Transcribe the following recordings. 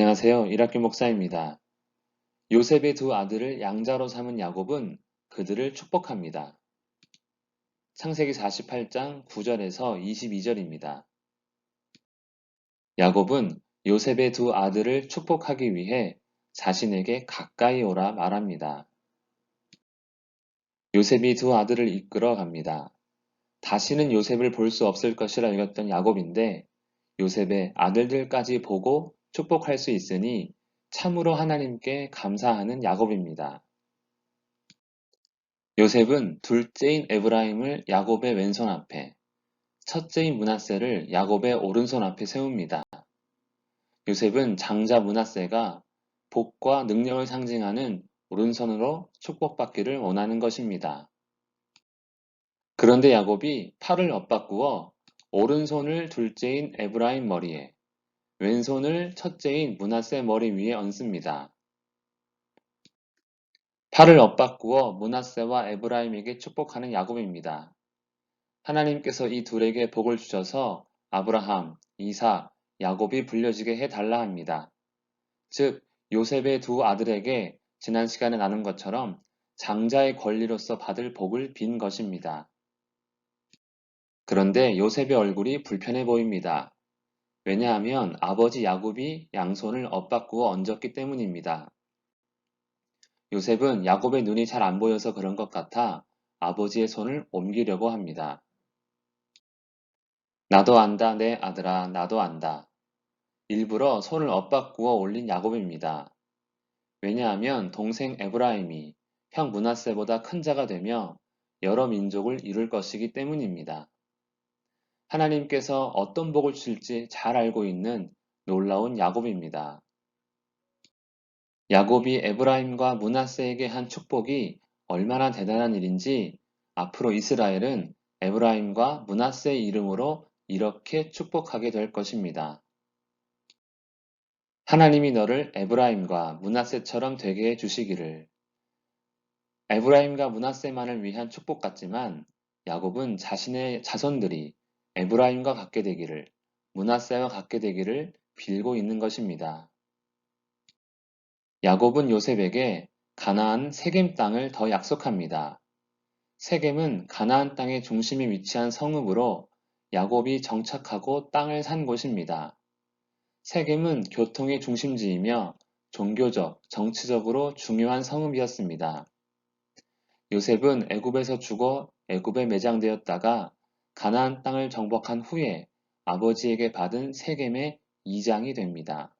안녕하세요. 이학규 목사입니다. 요셉의 두 아들을 양자로 삼은 야곱은 그들을 축복합니다. 창세기 48장 9절에서 22절입니다. 야곱은 요셉의 두 아들을 축복하기 위해 자신에게 가까이 오라 말합니다. 요셉이 두 아들을 이끌어 갑니다. 다시는 요셉을 볼 수 없을 것이라 여겼던 야곱인데 요셉의 아들들까지 보고 축복할 수 있으니 참으로 하나님께 감사하는 야곱입니다. 요셉은 둘째인 에브라임을 야곱의 왼손 앞에, 첫째인 문하세를 야곱의 오른손 앞에 세웁니다. 요셉은 장자 문하세가 복과 능력을 상징하는 오른손으로 축복받기를 원하는 것입니다. 그런데 야곱이 팔을 엇바꾸어 오른손을 둘째인 에브라임 머리에, 왼손을 첫째인 문하세 머리 위에 얹습니다. 팔을 엇바꾸어 문하세와 에브라임에게 축복하는 야곱입니다. 하나님께서 이 둘에게 복을 주셔서 아브라함, 이사, 야곱이 불려지게 해달라 합니다. 즉, 요셉의 두 아들에게 지난 시간에 나눈 것처럼 장자의 권리로서 받을 복을 빈 것입니다. 그런데 요셉의 얼굴이 불편해 보입니다. 왜냐하면 아버지 야곱이 양손을 엇바꾸어 얹었기 때문입니다. 요셉은 야곱의 눈이 잘 안 보여서 그런 것 같아 아버지의 손을 옮기려고 합니다. 나도 안다, 내 아들아, 나도 안다. 일부러 손을 엇바꾸어 올린 야곱입니다. 왜냐하면 동생 에브라임이 형 문하세보다 큰 자가 되며 여러 민족을 이룰 것이기 때문입니다. 하나님께서 어떤 복을 주실지 잘 알고 있는 놀라운 야곱입니다. 야곱이 에브라임과 문하세에게 한 축복이 얼마나 대단한 일인지 앞으로 이스라엘은 에브라임과 문하세의 이름으로 이렇게 축복하게 될 것입니다. 하나님이 너를 에브라임과 문하세처럼 되게 해 주시기를. 에브라임과 문하세만을 위한 축복 같지만 야곱은 자신의 자손들이 에브라임과 같게 되기를, 문하세와 같게 되기를 빌고 있는 것입니다. 야곱은 요셉에게 가나안 세겜 땅을 더 약속합니다. 세겜은 가나안 땅의 중심에 위치한 성읍으로 야곱이 정착하고 땅을 산 곳입니다. 세겜은 교통의 중심지이며 종교적, 정치적으로 중요한 성읍이었습니다. 요셉은 애굽에서 죽어 애굽에 매장되었다가 가나안 땅을 정복한 후에 아버지에게 받은 세겜의 이장이 됩니다.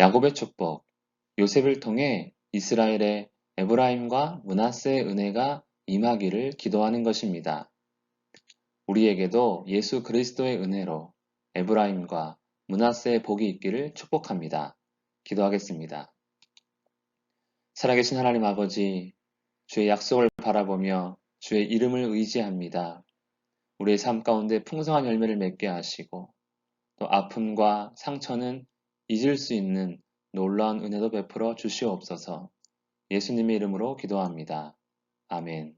야곱의 축복, 요셉을 통해 이스라엘의 에브라임과 문하세의 은혜가 임하기를 기도하는 것입니다. 우리에게도 예수 그리스도의 은혜로 에브라임과 문하세의 복이 있기를 축복합니다. 기도하겠습니다. 살아계신 하나님 아버지, 주의 약속을 바라보며 주의 이름을 의지합니다. 우리의 삶 가운데 풍성한 열매를 맺게 하시고 또 아픔과 상처는 잊을 수 있는 놀라운 은혜도 베풀어 주시옵소서 예수님의 이름으로 기도합니다. 아멘.